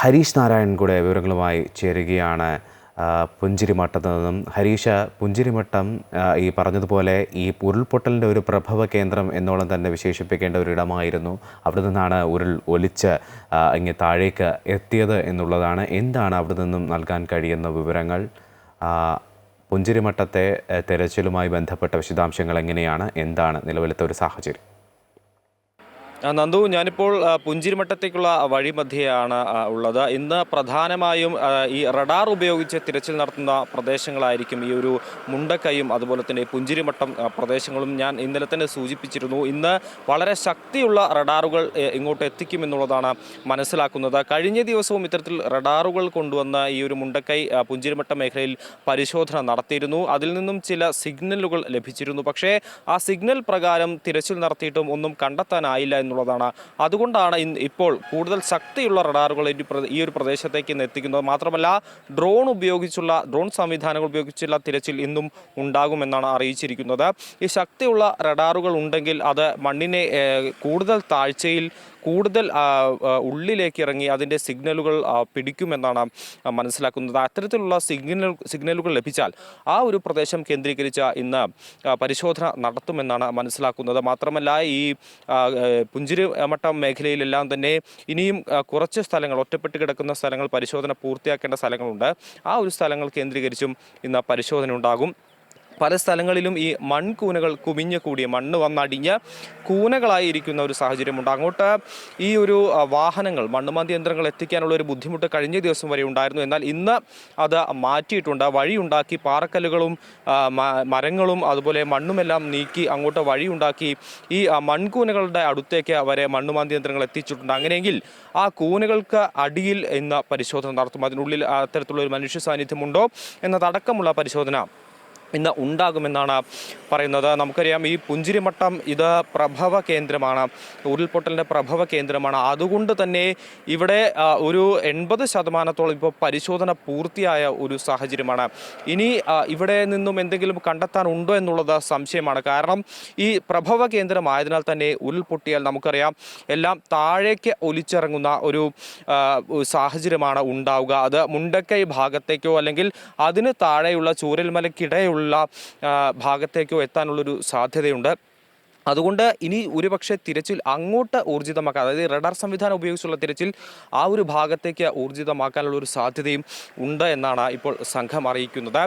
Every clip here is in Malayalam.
ഹരീഷ് നാരായണൻ കൂടെ വിവരങ്ങളുമായി ചേരുകയാണ് പുഞ്ചിരിമട്ടത്ത് നിന്നും. ഹരീഷ പുഞ്ചിരിമട്ടം ഈ പറഞ്ഞതുപോലെ ഈ ഉരുൾപൊട്ടലിന്റെ ഒരു പ്രഭവ കേന്ദ്രം എന്നോളം തന്നെ വിശേഷിപ്പിക്കേണ്ട ഒരു ഇടമായിരുന്നു. അവിടെ നിന്നാണ് ഉരുൾ ഒലിച്ച് ഇങ്ങനെ താഴേക്ക് എത്തിയത് എന്നുള്ളതാണ്. എന്താണ് അവിടെ നിന്നും നൽകാൻ കഴിയുന്ന വിവരങ്ങൾ? പുഞ്ചിരിമട്ടത്തെ തെരച്ചിലുമായി ബന്ധപ്പെട്ട വിശദാംശങ്ങൾ എങ്ങനെയാണ്? എന്താണ് നിലവിലത്തെ ഒരു സാഹചര്യം? നന്ദു ഞാനിപ്പോൾ പുഞ്ചിരിമട്ടത്തേക്കുള്ള വഴിമധ്യയാണ് ഉള്ളത്. ഇന്ന് പ്രധാനമായും ഈ റഡാർ ഉപയോഗിച്ച് തിരച്ചിൽ നടത്തുന്ന പ്രദേശങ്ങളായിരിക്കും ഈ ഒരു മുണ്ടക്കയും അതുപോലെ തന്നെ പുഞ്ചിരിമട്ടം പ്രദേശങ്ങളും ഞാൻ ഇന്നലെ തന്നെ സൂചിപ്പിച്ചിരുന്നു. ഇന്ന് വളരെ ശക്തിയുള്ള റഡാറുകൾ ഇങ്ങോട്ട് എത്തിക്കുമെന്നുള്ളതാണ് മനസ്സിലാക്കുന്നത്. കഴിഞ്ഞ ദിവസവും ഇത്തരത്തിൽ റഡാറുകൾ കൊണ്ടുവന്ന ഈ ഒരു മുണ്ടക്കൈ പുഞ്ചിരിമട്ടം മേഖലയിൽ പരിശോധന നടത്തിയിരുന്നു. അതിൽ നിന്നും ചില സിഗ്നലുകൾ ലഭിച്ചിരുന്നു. പക്ഷേ ആ സിഗ്നൽ പ്രകാരം തിരച്ചിൽ നടത്തിയിട്ടും ഒന്നും കണ്ടെത്താനായില്ല എന്നുള്ളതാണ്. അതുകൊണ്ടാണ് ഇപ്പോൾ കൂടുതൽ ശക്തിയുള്ള റഡാറുകൾ ഈ ഒരു പ്രദേശത്തേക്ക് ഇന്ന് എത്തിക്കുന്നത്. മാത്രമല്ല ഡ്രോൺ ഉപയോഗിച്ചുള്ള ഡ്രോൺ സംവിധാനങ്ങൾ ഉപയോഗിച്ചുള്ള തിരച്ചിൽ ഇന്നും ഉണ്ടാകുമെന്നാണ് അറിയിച്ചിരിക്കുന്നത്. ഈ ശക്തിയുള്ള റഡാറുകൾ ഉണ്ടെങ്കിൽ അത് മണ്ണിനെ കൂടുതൽ താഴ്ചയിൽ കൂടുതൽ ഉള്ളിലേക്ക് ഇറങ്ങി അതിന്റെ സിഗ്നലുകൾ പിടിക്കുമെന്നാണ് മനസ്സിലാക്കുന്നത്. അത്തരത്തിലുള്ള സിഗ്നൽ സിഗ്നലുകൾ ലഭിച്ചാൽ ആ ഒരു പ്രദേശം കേന്ദ്രീകരിച്ച ഇന്ന് പരിശോധന നടത്തുമെന്നാണ് മനസ്സിലാക്കുന്നത്. മാത്രമല്ല ഈ പുഞ്ചിരി മട്ടം പുഞ്ചിരിമട്ടം മേഖലയിലെല്ലാം തന്നെ ഇനിയും കുറച്ച് സ്ഥലങ്ങൾ ഒറ്റപ്പെട്ട് കിടക്കുന്ന സ്ഥലങ്ങൾ പരിശോധന പൂർത്തിയാക്കേണ്ട സ്ഥലങ്ങളുണ്ട്. ആ ഒരു സ്ഥലങ്ങൾ കേന്ദ്രീകരിച്ചും ഇന്ന് പരിശോധന ഉണ്ടാകും. പല സ്ഥലങ്ങളിലും ഈ മൺകൂനകൾ കുമിഞ്ഞു കൂടിയ മണ്ണ് വന്നടിഞ്ഞ് കൂനകളായിരിക്കുന്ന ഒരു സാഹചര്യമുണ്ട്. അങ്ങോട്ട് ഈ ഒരു വാഹനങ്ങൾ മണ്ണുമാന്തി യന്ത്രങ്ങൾ എത്തിക്കാനുള്ള ഒരു ബുദ്ധിമുട്ട് കഴിഞ്ഞ ദിവസം വരെ ഉണ്ടായിരുന്നു. എന്നാൽ ഇന്ന് അത് മാറ്റിയിട്ടുണ്ട്. വഴിയുണ്ടാക്കി പാറക്കല്ലുകളും മരങ്ങളും അതുപോലെ മണ്ണുമെല്ലാം നീക്കി അങ്ങോട്ട് വഴിയുണ്ടാക്കി ഈ മൺകൂനകളുടെ അടുത്തേക്ക് വരെ മണ്ണുമാന്തി യന്ത്രങ്ങൾ എത്തിച്ചിട്ടുണ്ട്. അങ്ങനെയെങ്കിൽ ആ കൂനകൾക്ക് അടിയിൽ ഇന്ന് പരിശോധന നടത്തും. അതിനുള്ളിൽ അത്തരത്തിലുള്ള ഒരു മനുഷ്യ സാന്നിധ്യമുണ്ടോ എന്നതടക്കമുള്ള പരിശോധന ഇന്ന് ഉണ്ടാകുമെന്നാണ് പറയുന്നത്. നമുക്കറിയാം ഈ പുഞ്ചിരിമട്ടം ഇത് പ്രഭവ കേന്ദ്രമാണ്. ഉരുൾപൊട്ടലിന്റെ പ്രഭവ കേന്ദ്രമാണ്. അതുകൊണ്ട് തന്നെ ഇവിടെ ഒരു എൺപത് ശതമാനത്തോളം ഇപ്പോൾ പരിശോധന പൂർത്തിയായ ഒരു സാഹചര്യമാണ്. ഇനി ഇവിടെ നിന്നും എന്തെങ്കിലും കണ്ടെത്താനുണ്ടോ എന്നുള്ളത് സംശയമാണ്. കാരണം ഈ പ്രഭവ കേന്ദ്രമായതിനാൽ തന്നെ ഉരുൾപൊട്ടിയാൽ നമുക്കറിയാം എല്ലാം താഴേക്ക് ഒലിച്ചിറങ്ങുന്ന ഒരു സാഹചര്യമാണ് ഉണ്ടാവുക. അത് മുണ്ടക്കൈ ഭാഗത്തേക്കോ അല്ലെങ്കിൽ അതിന് താഴെയുള്ള ചൂരൽമലക്കിടയുള്ള ആ, ഭാഗത്തേക്കോ എത്താനുള്ളൊരു സാധ്യതയുണ്ട്. അതുകൊണ്ട് ഇനി ഒരുപക്ഷെ തിരച്ചിൽ അങ്ങോട്ട് ഊർജിതമാക്കാൻ അതായത് റഡാർ സംവിധാനം ഉപയോഗിച്ചുള്ള തിരച്ചിൽ ആ ഒരു ഭാഗത്തേക്ക് ഊർജിതമാക്കാനുള്ള ഒരു സാധ്യതയും ഉണ്ട് എന്നാണ് ഇപ്പോൾ സംഘം അറിയിക്കുന്നത്.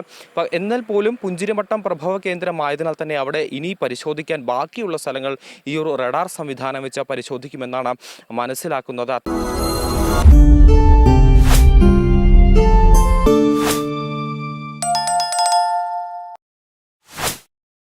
എന്നാൽ പോലും പുഞ്ചിരിമട്ടം പ്രഭവ കേന്ദ്രമായതിനാൽ തന്നെ അവിടെ ഇനി പരിശോധിക്കാൻ ബാക്കിയുള്ള സ്ഥലങ്ങൾ ഈ ഒരു റഡാർ സംവിധാനം വെച്ച് പരിശോധിക്കുമെന്നാണ് മനസ്സിലാക്കുന്നത്.